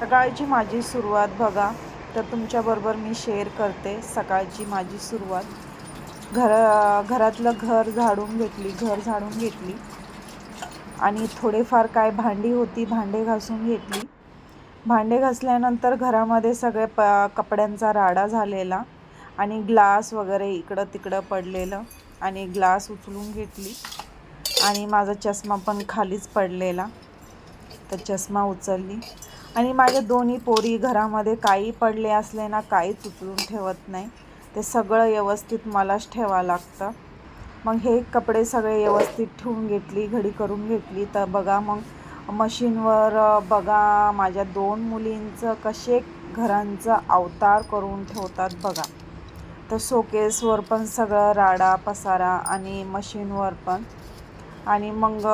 सकाळची माझी सुरुवात बघा. तर तुमच्याबरोबर मी शेअर करते सकाळची माझी सुरुवात. घर घरातलं घर झाडून घेतली घर झाडून घेतली. आणि थोडेफार काय भांडी होती भांडे घासून घेतली. भांडे घासल्यानंतर घरामध्ये सगळे प कपड्यांचा राडा झालेला आणि ग्लास वगैरे इकडं तिकडं पडलेलं आणि ग्लास उचलून घेतली. आणि माझा चष्मा पण खालीच पडलेला. तर चष्मा उचलली. आणि माझ्या दोन्ही पोरी घरामध्ये काही पडले असले ना काहीच उचलून ठेवत नाही. ते सगळं व्यवस्थित मलाच ठेवावं लागतं. मग हे कपडे सगळे व्यवस्थित ठेवून घेतली घडी करून घेतली. तर बघा मग मशीनवर बघा माझ्या दोन मुलींचं कसे घरांचं अवतार करून ठेवतात बघा. तर शोकेसवर पण सगळं राडा पसारा आणि मशीनवर पण. आणि मग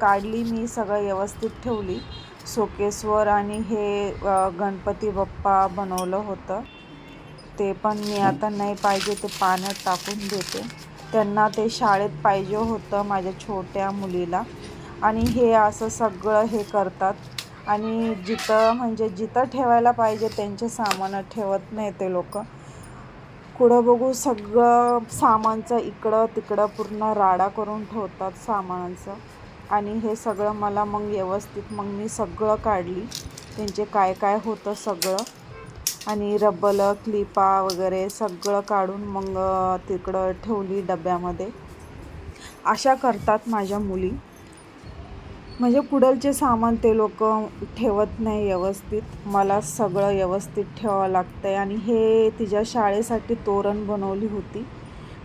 काढली मी सगळं व्यवस्थित ठेवली. सोकेसवर आणि हे गणपती बाप्पा बनवलं होतं. ते पण मी आता नाही पाहिजे ते पाण्यात टाकून देते. त्यांना ते शाळेत पाहिजे होतं माझ्या छोट्या मुलीला. आणि हे असं सगळं हे करतात. आणि जिथं म्हणजे जिथं ठेवायला पाहिजे त्यांचे सामान ठेवत नाही ते लोक. कुठं बघू सगळं सामानचं इकडं तिकडं पूर्ण राडा करून ठेवतात सामानाचं. आणि हे सगळं मला मग व्यवस्थित मग मी सगळं काढली. त्यांचे काय काय होतं सगळं. आणि रब्बल क्लिपा वगैरे सगळं काढून मग तिकडं ठेवली डब्यामध्ये. अशा करतात माझ्या मुली. म्हणजे पुढलचे सामान ते लोक ठेवत नाही व्यवस्थित. मला सगळं व्यवस्थित ठेवावं लागतं आहे आणि हे तिच्या शाळेसाठी तोरण बनवली होती.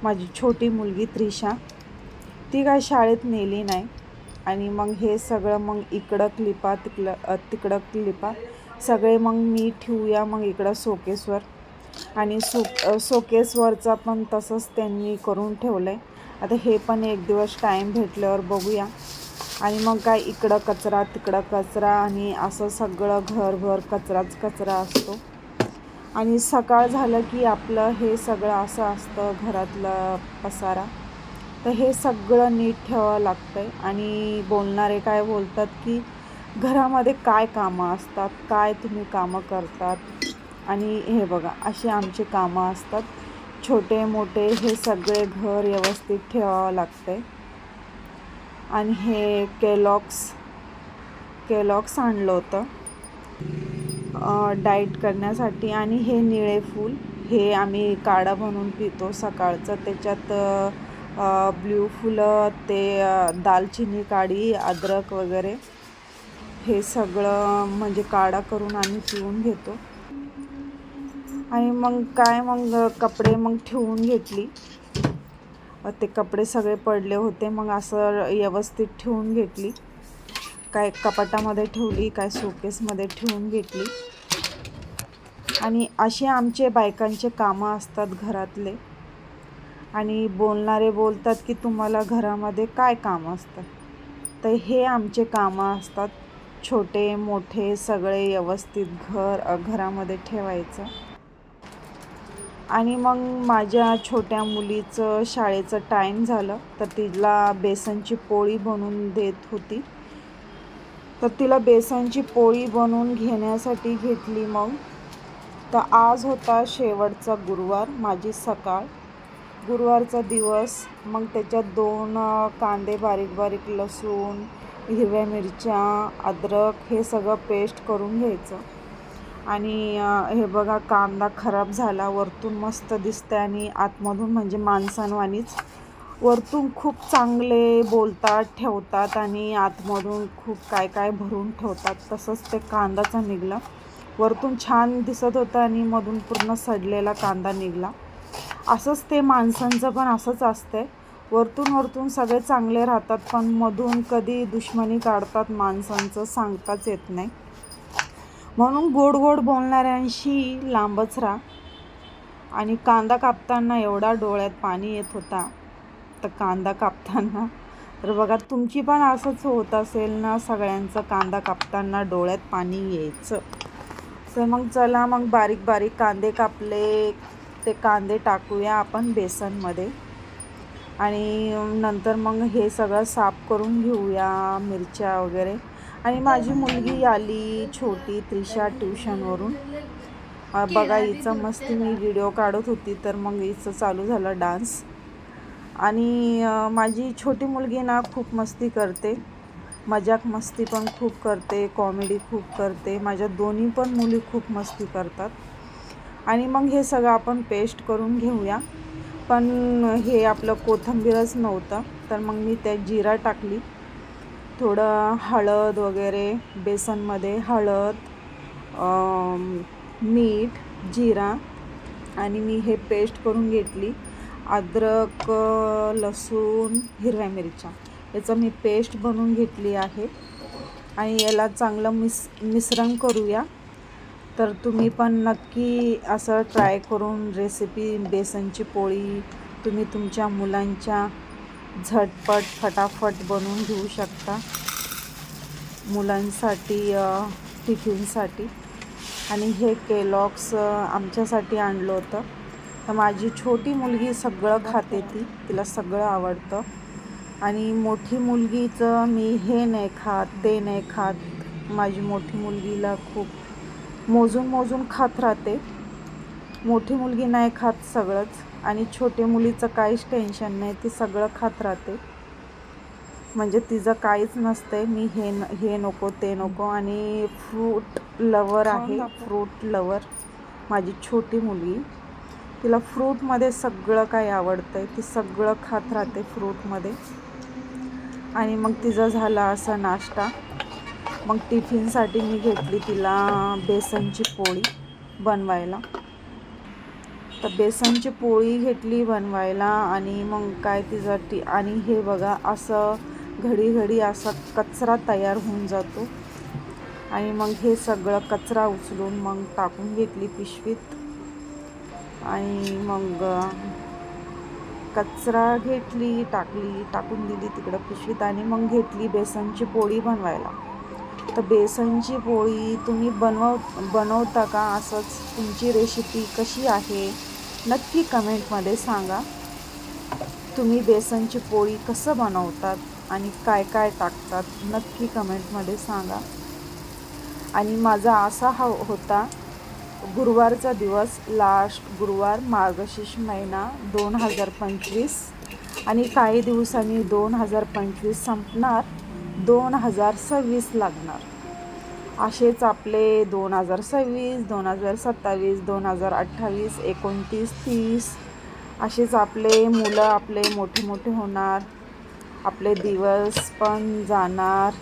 माझी छोटी मुलगी त्रिशा. ती काय शाळेत नेली नाही. आणि मग हे सगळं मग इकडं क्लिपा तिकडं तिकडं क्लिपा. सगळे मग मी ठेवूया मग इकडं सोकेसवर. आणि सो सोकेसवरचा पण तसंच त्यांनी करून ठेवलं आहे आता हे पण एक दिवस टाईम भेटल्यावर बघूया. आणि मग काय इकडं कचरा तिकडं कचरा आणि असं सगळं घरभर कचराच कचरा असतो. आणि सकाळ झालं की आपलं हे सगळं असं असतं घरातलं पसारा. तर हे सगळं नीट ठेवावं लागतं आहे आणि बोलणारे काय बोलतात की घरामध्ये काय कामं असतात? काय तुम्ही कामं करतात? आणि हे बघा अशी आमची कामं असतात. छोटे मोठे हे सगळे घर व्यवस्थित ठेवावं लागतं आहे आणि हे केलॉक्स केलॉक्स आणलं होतं. डाईट करण्यासाठी. आणि हे निळे फूल हे आम्ही काढा बनवून पितो सकाळचं. त्याच्यात ब्ल्यू फुलं ते दालचिनी काढी अद्रक वगैरे. हे सगळं म्हणजे काढा करून आम्ही पिऊन घेतो. आणि मग काय मग कपडे मग ठेवून घेतली. ते कपडे सगळे पडले होते मग असं व्यवस्थित ठेवून घेतली. काय कपाटामध्ये ठेवली काय शोकेसमध्ये ठेवून घेतली. आणि असे आमचे बायकांचे कामं असतात घरातले. आणि बोलणारे बोलतात की तुम्हाला घरामध्ये काय कामं असतं? तर हे आमचे कामं असतात. छोटे मोठे सगळे व्यवस्थित घर घरामध्ये ठेवायचं. आणि मग माझ्या छोट्या मुलीचं शाळेचं टाईम झालं. तर तिला बेसनची पोळी बनवून देत होती. तर तिला बेसनची पोळी बनवून घेण्यासाठी घेतली मग. तर आज होता शेवटचा गुरुवार माझी सकाळ. गुरुवारचा दिवस मग त्याच्यात दोन कांदे बारीक बारीक लसूण हिरव्या मिरच्या अद्रक हे सगळं पेस्ट करून घ्यायचं. आणि हे बघा कांदा खराब झाला वरतून मस्त दिसतं आणि आतमधून म्हणजे माणसांवानीच. वरतून खूप चांगले बोलतात ठेवतात आणि आतमधून खूप काय काय भरून ठेवतात तसंच ते कांदाचा निघला. वरतून छान दिसत होतं आणि मधून पूर्ण सडलेला कांदा निघला. असंच ते माणसांचं पण असंच असतंय वरतून वरतून सगळे चांगले राहतात पण मधून कधी दुश्मनी काढतात माणसांचं सांगताच येत नाही. म्हणून गोड गोड बोलणाऱ्यांशी लांबच राहा. आणि कांदा कापताना एवढा डोळ्यात पाणी येत होता तर कांदा कापताना. तर बघा तुमची पण असंच होत असेल ना सगळ्यांचं कांदा कापताना डोळ्यात पाणी यायचं. तर मग चला मग बारीक बारीक कांदे कापले ते कांदे टाकूया आपण बेसनमध्ये. आणि नंतर मग हे सगळं साफ करून घेऊया मिरच्या वगैरे. आणि माझी मुलगी आली छोटी त्रिशा ट्युशनवरून. बघा हिचं मस्ती मी व्हिडिओ काढत होती तर मग हिचं चालू झालं डान्स. आणि माझी छोटी मुलगी ना खूप मस्ती करते. मजाक मस्ती पण खूप करते कॉमेडी खूप करते. माझ्या दोन्ही पण मुली खूप मस्ती करतात. आणि मग हे सगळं आपण पेस्ट करून घेऊया. पण हे आपलं कोथिंबीरच नव्हतं तर मग मी त्यात जिरा टाकली. थोडं हळद वगैरे बेसनमध्ये हळद मीठ जिरा आणि मी हे पेस्ट करून घेतली. अद्रक लसूण हिरव्या मिरच्या याचं मी पेस्ट बनवून घेतली आहे. आणि याला चांगलं मिस मिश्रण करूया. तर तुम्ही पण नक्की असं ट्राय करून रेसिपी बेसनची पोळी तुम्ही तुमच्या मुलांच्या झटपट फटाफट बनवून घेऊ शकता. मुलांसाठी टिफिनसाठी. आणि हे केलॉक्स आमच्यासाठी आणलं होतं. तर माझी छोटी मुलगी सगळं खाते ती. तिला सगळं आवडतं. आणि मोठी मुलगीचं मी हे नाही खात ते नाही खात. माझी मोठी मुलगीला खूप मोजून मोजून खात राहते. मोठी मुलगी नाही खात सगळंच आणि छोटी मुलीचं काहीच टेन्शन नाही ती सगळं खात राहते. म्हणजे तिचं काहीच नसतंय मी हे न हे नको ते नको आणि फ्रूट लवर आहे फ्रूट लवर माझी छोटी मुलगी तिला फ्रूटमध्ये सगळं काही आवडतं आहे ती सगळं खात राहते फ्रूटमध्ये आणि मग तिचा झाला असा नाश्ता. मग टिफिनसाठी मी घेतली तिला बेसनची पोळी बनवायला. तर बेसनची पोळी घेतली बनवायला आणि मग काय तिचं टी आणि हे बघा असं घडी घडी असा कचरा तयार होऊन जातो. आणि मग हे सगळं कचरा उचलून मग टाकून घेतली पिशवीत. आणि मग कचरा घेतली टाकली टाकून दिली तिकडं पिशवीत आणि मग घेतली बेसनची पोळी बनवायला. तर बेसनची पोळी तुम्ही बनव बनवता का? असंच तुमची रेसिपी कशी आहे? नक्की कमेंटमध्ये सांगा. तुम्ही बेसनची पोळी कसं बनवतात आणि काय काय टाकतात नक्की कमेंटमध्ये सांगा. आणि माझा असा हा होता गुरुवारचा दिवस लास्ट गुरुवार मार्गशीर्ष महिना दोन हजार पंचवीस. आणि काही दिवसांनी दोन हजार पंचवीस संपणार. दोन हजार सव्वीस लागणार. असेच आपले दोन हजार सव्वीस दोन हजार सत्तावीस दोन हजार अठ्ठावीस एकोणतीस तीस. असेच आपले मुलं आपले मोठे मोठे होणार. आपले दिवस पण जाणार.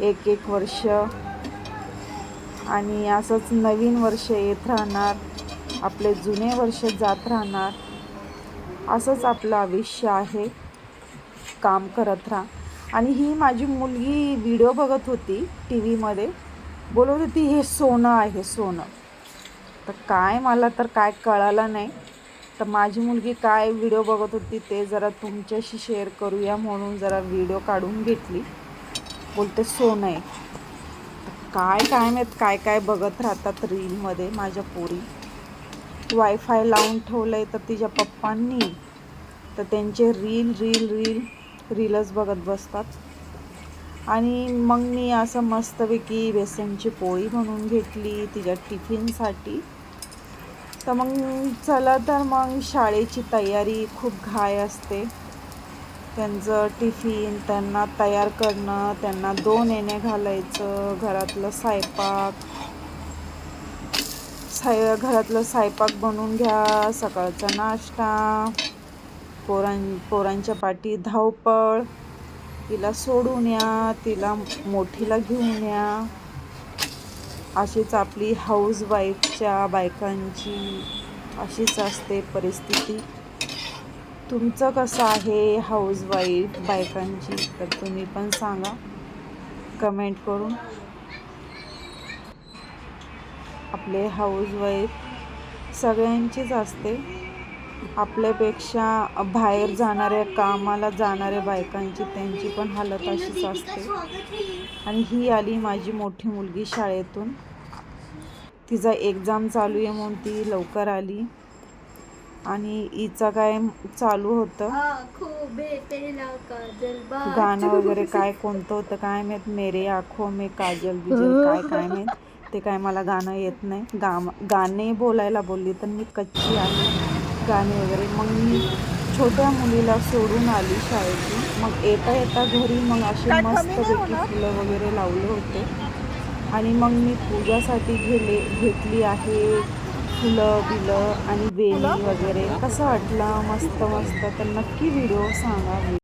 एक एक वर्ष. आणि असंच नवीन वर्ष येत राहणार. आपले जुने वर्ष जात राहणार. असंच आपलं आयुष्य आहे. काम करत राहा. आणि ही माझी मुलगी व्हिडिओ बघत होती टी व्हीमध्ये बोलत होती हे सोनं आहे सोनं. तर काय मला तर काय कळालं नाही. तर माझी मुलगी काय व्हिडिओ बघत होती ते जरा तुमच्याशी शेअर करूया म्हणून जरा व्हिडिओ काढून घेतली. बोलते सोनं आहे. काय काय माहीत काय काय बघत राहतात रीलमध्ये माझ्या पोरी. वायफाय लावून ठेवलं आहे तर तिच्या पप्पांनी. तर त्यांचे रील रील रील रीलच बघत बसतात. आणि मग मी असं मस्तपैकी बेसनची पोळी बनवून घेतली तिच्या टिफिनसाठी. तर मग चला तर मग शाळेची तयारी खूप घाय असते. त्यांचं टिफिन त्यांना तयार करणं त्यांना दोन येणे घालायचं घरातलं स्वयंपाक. साय घरातलं स्वयंपाक बनवून घ्या सकाळचा नाश्ता. पोरां पोरांच्या पाठी धावपळ. तिला सोडून या तिला मोठीला घेऊन या. अशीच आपली हाऊस वाईफच्या बायकांची अशीच असते परिस्थिती. तुमचं कसं आहे हाऊस वाईफ बायकांची? तर तुम्ही पण सांगा. कमेंट करून. आपले हाऊस वाईफ सगळ्यांचीच असते. आपल्यापेक्षा बाहेर जाणाऱ्या कामाला जाणाऱ्या बायकांची त्यांची पण हालत अशीच असते. आणि ही आली माझी मोठी मुलगी शाळेतून. तिचा एक्झाम चालू आहे म्हणून ती लवकर आली. आणि हिचं काय चालू होतं? गाणं वगैरे काय कोणतं होतं काय माहीत? मेरे आखो में काजल बिजल काय काय माहीत? ते काय मला गाणं येत नाही. गाम गाणे बोलायला बोलली तर मी कच्ची आहे. गाणे वगैरे. मग मी छोट्या मुलीला सोडून आली शाळेतून. मग येता येता घरी मग असे मस्तपैकी फुलं वगैरे लावले होते. आणि मग मी पूजासाठी गेले घेतली आहे फुलं बिलं आणि वेणी वगैरे. कसं वाटलं? मस्त मस्त. तर नक्की व्हिडिओ सांगा.